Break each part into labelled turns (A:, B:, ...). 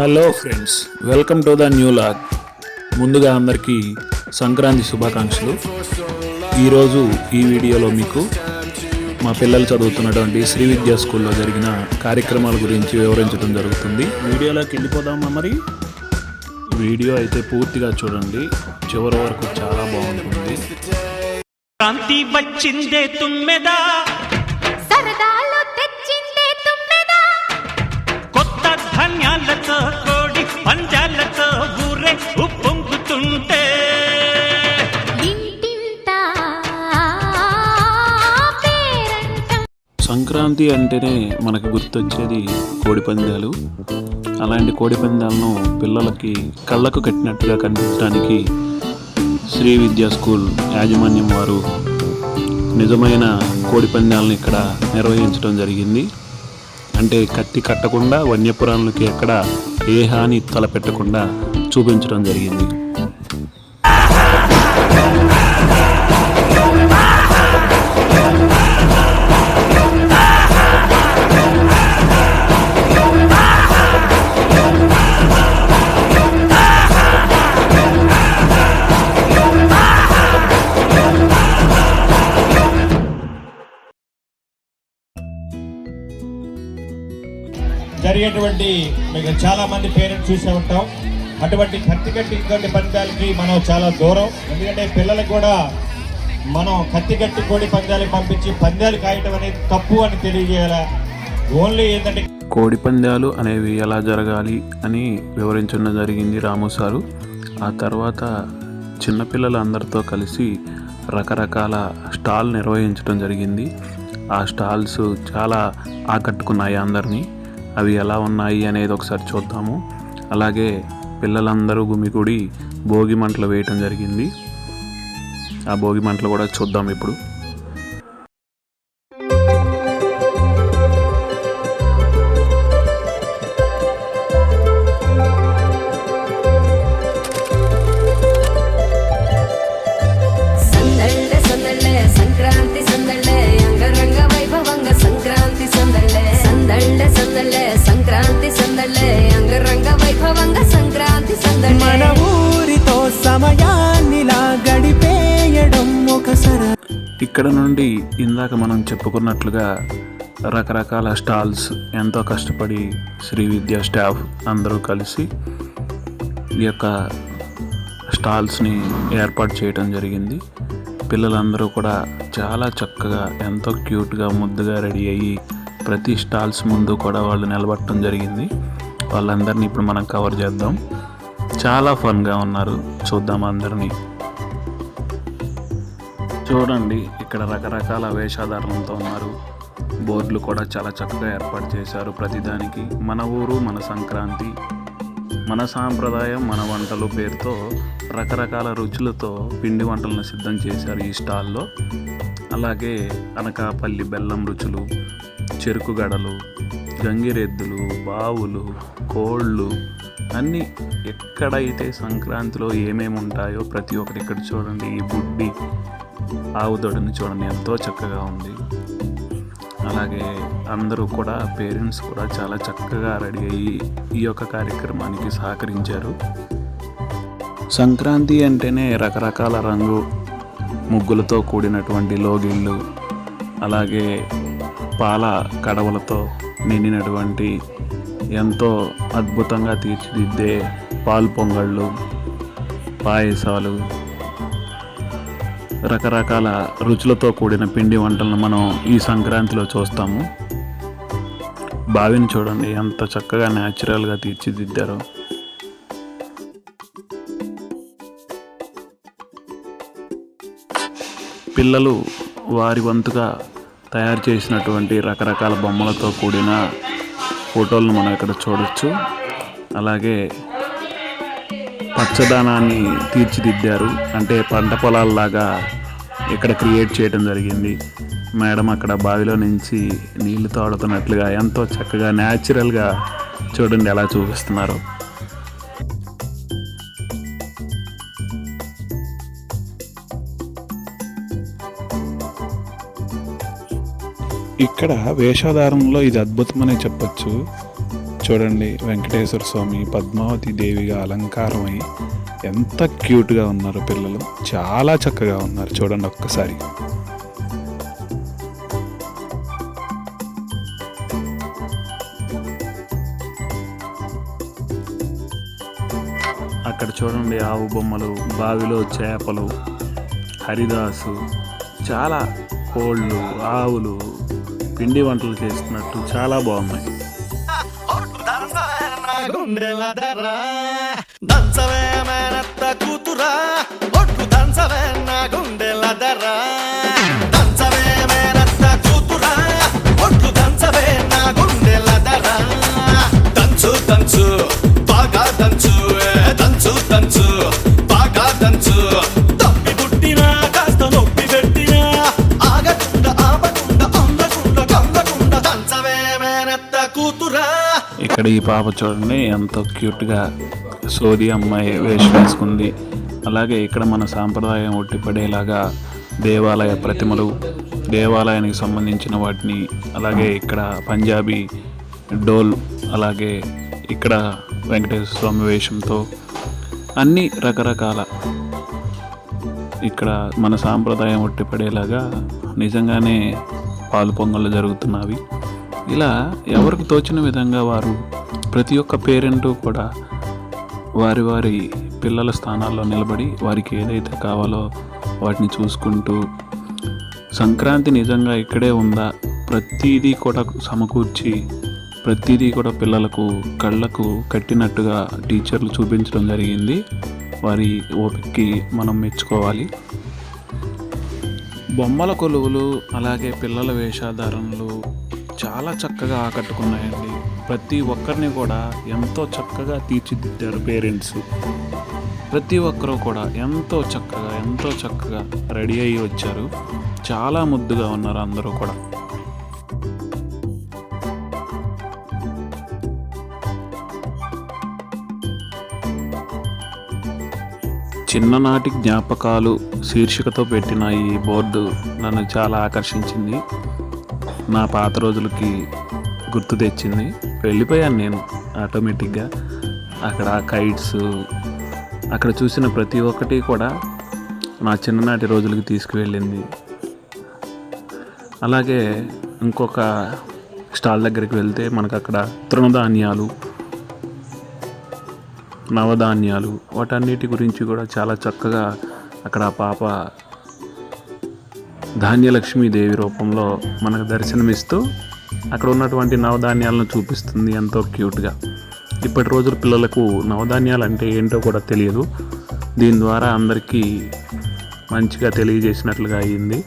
A: Hello friends welcome to the new log. ముందుగా అందరికీ సంక్రాంతి శుభాకాంక్షలు. ఈరోజు ఈ వీడియోలో మీకు మా పిల్లలు చదువుతున్నటువంటి శ్రీ విద్యా స్కూల్లో జరిగిన కార్యక్రమాల గురించి వివరించడం జరుగుతుంది. వీడియోలోకి వెళ్ళిపోదామా మరి? వీడియో అయితే పూర్తిగా చూడండి. చివరి వరకు చాలా బాగుంటుంది.
B: క్రాంతి వచ్చిందే తుమ్మెదా?
A: సంక్రాంతి అంటేనే మనకు గుర్తొచ్చేది కోడిపందాలు అలాంటి కోడిపందాలను పిల్లలకి కళ్ళకు కట్టినట్టుగా కనిపించడానికి శ్రీ విద్యా స్కూల్ యాజమాన్యం వారు నిజమైన కోడిపందాలను ఇక్కడ నిర్వహించడం జరిగింది. అంటే కత్తి కట్టకుండా వన్యపురాణులకి ఎక్కడ ఏ హాని తలపెట్టకుండా చూపించడం జరిగింది.
C: జరిగేటువంటి మీకు చాలా మంది పేరెంట్స్ చూసే ఉంటాం. అటువంటి కత్తి కట్టి ఇటువంటి పందాలకి మనం చాలా దూరం. ఎందుకంటే పిల్లలకు కూడా మనం కత్తి కట్టి కోడి పందాలకు పంపించి పందాలు కాయటం అనేది తప్పు అని తెలియజేయాలా? ఓన్లీ ఏంటంటే
A: కోడి పందాలు అనేవి ఎలా జరగాలి అని వివరించడం జరిగింది రాము సారు. ఆ తర్వాత చిన్నపిల్లలందరితో కలిసి రకరకాల స్టాల్ నిర్వహించడం జరిగింది. ఆ స్టాల్స్ చాలా ఆకట్టుకున్నాయి అందరినీ. అవి ఎలా ఉన్నాయి అనేది ఒకసారి చూద్దాము. అలాగే పిల్లలందరూ గుమికూడి భోగి మంటలు వేయటం జరిగింది. ఆ భోగి మంటలు కూడా చూద్దాం ఇప్పుడు. ఇక్కడ నుండి ఇందాక మనం చెప్పుకున్నట్లుగా రకరకాల స్టాల్స్ ఎంతో కష్టపడి శ్రీ విద్యా స్టాఫ్ అందరూ కలిసి ఈ యొక్క స్టాల్స్ని ఏర్పాటు చేయడం జరిగింది. పిల్లలందరూ కూడా చాలా చక్కగా ఎంతో క్యూట్గా ముద్దుగా రెడీ అయ్యి ప్రతి స్టాల్స్ ముందు కూడా వాళ్ళు నిలబడటం జరిగింది. వాళ్ళందరినీ ఇప్పుడు మనం కవర్ చేద్దాం. చాలా ఫన్గా ఉన్నారు. చూద్దాం అందరినీ. చూడండి ఇక్కడ రకరకాల వేషధారణలతో ఉన్నారు. బోర్డులు కూడా చాలా చక్కగా ఏర్పాటు చేశారు ప్రతిదానికి. మన ఊరు మన సంక్రాంతి మన సాంప్రదాయం మన వంటలు పేరుతో రకరకాల రుచులతో పిండి వంటలను సిద్ధం చేశారు ఈ స్టాల్లో. అలాగే అనకాపల్లి బెల్లం రుచులు చెరుకు గడలు గంగిరెద్దులు బావులు కోళ్ళు అన్నీ ఎక్కడైతే సంక్రాంతిలో ఏమేమి ఉంటాయో ప్రతి ఒక్కరు ఇక్కడ చూడండి. ఈ బుడ్డి ఆవు దొడని చూడండి ఎంతో చక్కగా ఉంది. అలాగే అందరూ కూడా పేరెంట్స్ కూడా చాలా చక్కగా రెడీ అయ్యి ఈ యొక్క కార్యక్రమానికి సహకరించారు. సంక్రాంతి అంటేనే రకరకాల రంగు ముగ్గులతో కూడినటువంటి లోగిళ్ళు అలాగే పాల కడవలతో నిండినటువంటి ఎంతో అద్భుతంగా తీర్చిదిద్దే పాలు పొంగళ్ళు పాయసాలు రకరకాల రుచులతో కూడిన పిండి వంటలను మనం ఈ సంక్రాంతిలో చూస్తాము. బావిని చూడండి ఎంత చక్కగా న్యాచురల్గా తీర్చిదిద్దారు. పిల్లలు వారి వంతుగా తయారు చేసినటువంటి రకరకాల బొమ్మలతో కూడిన ఫోటోలను మనం ఇక్కడ చూడొచ్చు. అలాగే పచ్చదనాన్ని తీర్చిదిద్దారు. అంటే పంట పొలాల్లాగా ఇక్కడ క్రియేట్ చేయడం జరిగింది. మేడం అక్కడ బావిలో నుంచి నీళ్ళు తాడుతున్నట్లుగా ఎంతో చక్కగా న్యాచురల్గా చూడండి ఎలా చూపిస్తున్నారు. ఇక్కడ వేషధారణలో ఇది అద్భుతమనే చెప్పచ్చు. చూడండి వెంకటేశ్వర స్వామి పద్మావతి దేవిగా అలంకారమై ఎంత క్యూట్గా ఉన్నారు పిల్లలు. చాలా చక్కగా ఉన్నారు చూడండి ఒక్కసారి. అక్కడ చూడండి ఆవు బొమ్మలు బావిలో చేపలు హరిదాసు చాలా కోళ్ళు ఆవులు పిండి వంటలు చేస్తున్నట్టు చాలా బాగున్నాయి.
D: దంచవే మేనత్త కూతురా. ఒట్టు దంచవే నా గుండెల దర్రా దంచవే మేనత్త కూతురా. ఒట్టు దంచవే నా గుండెల దర్రా దంచు దంచు బాగా దంచు దంచు దంచు బాగా దంచు. మేనత్త కూతురా.
A: ఇక్కడ ఈ పాప చూడండి ఎంతో క్యూట్గా సోది అమ్మాయి వేషం వేసుకుంది. అలాగే ఇక్కడ మన సాంప్రదాయం ఒట్టిపడేలాగా దేవాలయ ప్రతిమలు దేవాలయానికి సంబంధించిన వాటిని అలాగే ఇక్కడ పంజాబీ డోల్ అలాగే ఇక్కడ వెంకటేశ్వర స్వామి వేషంతో అన్ని రకరకాల ఇక్కడ మన సాంప్రదాయం ఒట్టిపడేలాగా నిజంగానే పాలు పొంగళ్ళు జరుగుతున్నవి. ఇలా ఎవరికి తోచిన విధంగా వారు ప్రతి ఒక్క పేరెంటు కూడా వారి వారి పిల్లల స్థానాల్లో నిలబడి వారికి ఏదైతే కావాలో వాటిని చూసుకుంటూ సంక్రాంతి నిజంగా ఇక్కడే ఉందా? ప్రతిదీ కూడా సమకూర్చి ప్రతిదీ కూడా పిల్లలకు కళ్ళకు కట్టినట్టుగా టీచర్లు చూపించడం జరిగింది. వారి ఓపికకి మనం మెచ్చుకోవాలి. బొమ్మల కొలువులు అలాగే పిల్లల వేషధారణలు చాలా చక్కగా ఆకట్టుకున్నాయండి. ప్రతి ఒక్కరిని కూడా ఎంతో చక్కగా తీర్చిదిద్దారు పేరెంట్స్. ప్రతి ఒక్కరూ కూడా ఎంతో చక్కగా ఎంతో చక్కగా రెడీ అయ్యి వచ్చారు. చాలా ముద్దుగా ఉన్నారు అందరూ కూడా. చిన్ననాటి జ్ఞాపకాలు శీర్షికతో పెట్టిన ఈ బోర్డు నన్ను చాలా ఆకర్షించింది. నా పాత రోజులకి గుర్తు తెచ్చింది. వెళ్ళిపోయాను నేను ఆటోమేటిక్గా. అక్కడ కైట్స్ అక్కడ చూసిన ప్రతి ఒక్కటి కూడా నా చిన్ననాటి రోజులకి తీసుకువెళ్ళింది. అలాగే ఇంకొక స్టాల్ దగ్గరికి వెళ్తే మనకు అక్కడ తృణధాన్యాలు నవధాన్యాలు వాటన్నిటి గురించి కూడా చాలా చక్కగా అక్కడ ఆ పాప ధాన్యలక్ష్మీదేవి రూపంలో మనకు దర్శనమిస్తూ అక్కడ ఉన్నటువంటి నవధాన్యాలను చూపిస్తుంది ఎంతో క్యూట్గా. ఇప్పటి రోజుల పిల్లలకు నవధాన్యాలు అంటే ఏంటో కూడా తెలియదు. దీని ద్వారా అందరికీ మంచిగా తెలియజేసినట్లుగా అయ్యింది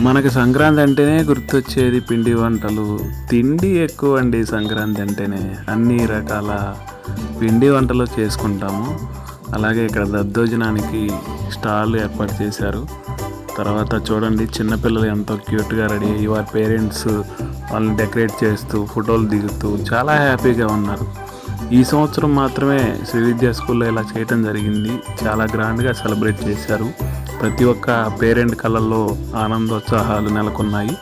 A: మనకి సంక్రాంతి అంటేనే గుర్తొచ్చేది పిండి వంటలు. తిండి ఎక్కువ అండి సంక్రాంతి అంటేనే. అన్ని రకాల పిండి వంటలు చేసుకుంటాము. అలాగే ఇక్కడ దద్దోజనానికి స్టాల్ ఏర్పాటు చేశారు. తర్వాత చూడండి చిన్నపిల్లలు ఎంతో క్యూట్గా రెడీ అయ్యి వారి పేరెంట్స్ వాళ్ళని డెకరేట్ చేస్తూ ఫోటోలు దిగుతూ చాలా హ్యాపీగా ఉన్నారు. ఈ సంవత్సరం మాత్రమే శ్రీ విద్యా స్కూల్లో ఇలా చేయటం జరిగింది. చాలా గ్రాండ్గా సెలబ్రేట్ చేశారు. ప్రతి ఒక్క పేరెంట్ కళల్లో ఆనందోత్సాహాలు నెలకొన్నాయి.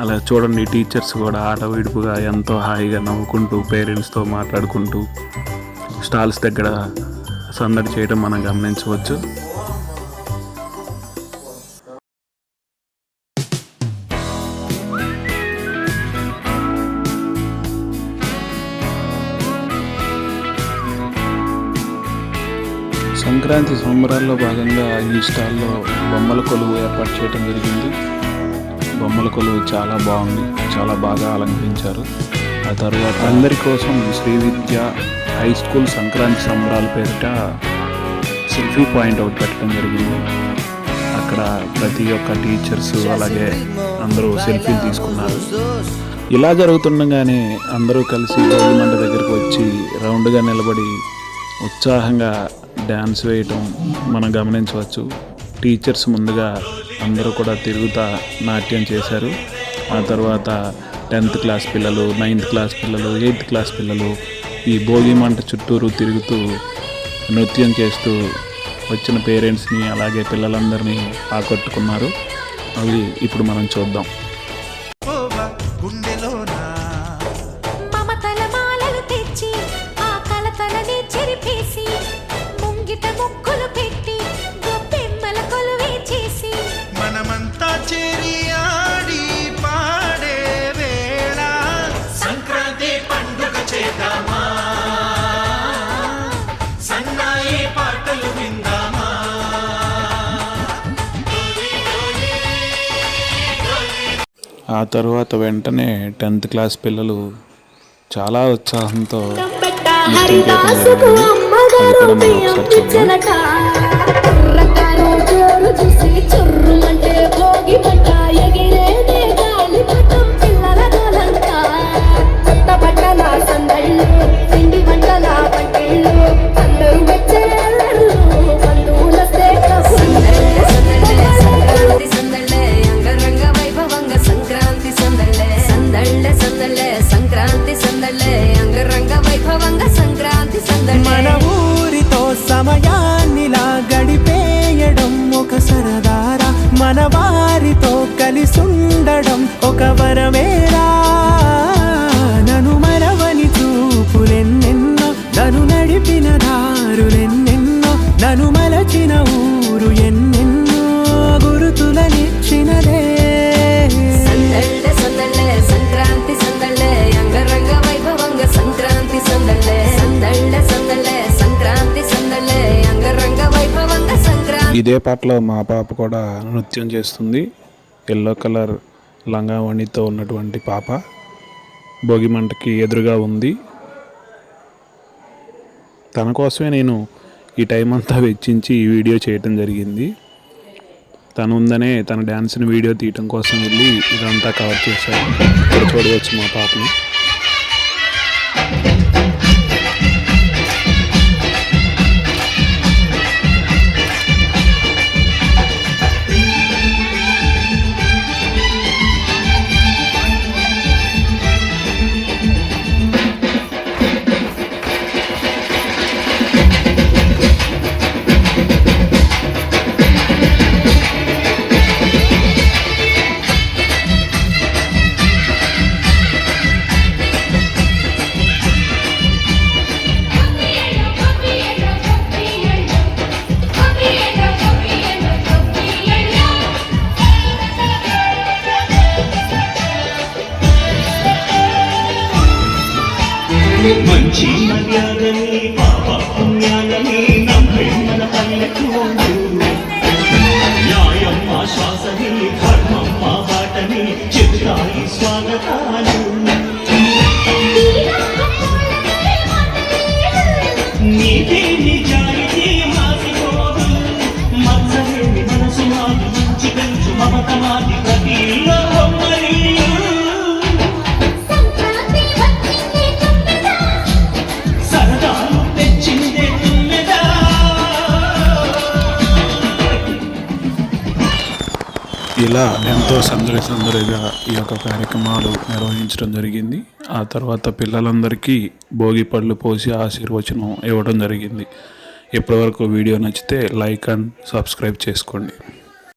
A: అలా చూడండి టీచర్స్ కూడా ఆట విడుపుగా ఎంతో హాయిగా నవ్వుకుంటూ పేరెంట్స్తో మాట్లాడుకుంటూ స్టాల్స్ దగ్గర సందడి చేయడం మనం గమనించవచ్చు. సంక్రాంతి సంబరాల్లో భాగంగా ఈ స్టాల్లో బొమ్మల కొలువు ఏర్పాటు చేయడం జరిగింది. బొమ్మల కొలువు చాలా బాగుంది. చాలా బాగా అలంకరించారు. ఆ తర్వాత అందరి కోసం శ్రీ విద్య హై స్కూల్ సంక్రాంతి సంబరాల పేరిట సెల్ఫీ పాయింట్ ఒకటి పెట్టడం జరిగింది. అక్కడ ప్రతి ఒక్క టీచర్స్ అలాగే అందరూ సెల్ఫీలు తీసుకున్నారు. ఇలా జరుగుతుండగానే అందరూ కలిసి భోగి దగ్గరికి వచ్చి రౌండ్గా నిలబడి ఉత్సాహంగా డ్యాన్స్ వేయటం మనం గమనించవచ్చు. టీచర్స్ ముందుగా అందరూ కూడా తిరుగుతా నాట్యం చేశారు. ఆ తర్వాత టెన్త్ క్లాస్ పిల్లలు నైన్త్ క్లాస్ పిల్లలు ఎయిత్ క్లాస్ పిల్లలు ఈ భోగి మంట చుట్టూరు తిరుగుతూ నృత్యం చేస్తూ వచ్చిన పేరెంట్స్ని అలాగే పిల్లలందరినీ ఆకట్టుకున్నారు. అవి ఇప్పుడు మనం చూద్దాం. ఆ తర్వాత వెంటనే టెన్త్ క్లాస్ పిల్లలు చాలా ఉత్సాహంతో ఒకసారి
E: కలిసుండడం ఒక వరమేరా. నన్ను మరవని చూపులెన్నెన్నో నన్ను నడిపిన దారులెన్నెన్నో నన్ను మలచిన ఊరు ఎన్నెన్నో గురుతులనిచ్చినదే.
F: సంక్రాంతి సందళ్ళే అంగరంగ వైభవంగ సంక్రాంతి సందళ్ళే. సందళ్ళే సందళ్ళే సంక్రాంతి సందళ్ళే అంగరంగ వైభవంగ సంక్రాంతి.
A: ఇదే పాటలో మా పాప కూడా నృత్యం చేస్తుంది. ఎల్లో కలర్ లంగావణితో ఉన్నటువంటి పాప భోగిమంటకి ఎదురుగా ఉంది. తన కోసమే నేను ఈ టైం అంతా వెచ్చించి ఈ వీడియో చేయటం జరిగింది. తను ఉందనే తన డ్యాన్స్ని వీడియో తీయటం కోసం వెళ్ళి ఇదంతా కవర్ చేశాను ఇక్కడ చూడవచ్చు మా పాపని. ఇలా ఎంతో సందడి సందడిగా ఈ యొక్క కార్యక్రమాలు నిర్వహించడం జరిగింది. ఆ తర్వాత పిల్లలందరికీ భోగి పళ్ళు పోసి ఆశీర్వచనం ఇవ్వడం జరిగింది. ఇప్పటివరకు వీడియో నచ్చితే లైక్ అండ్ సబ్స్క్రైబ్ చేసుకోండి.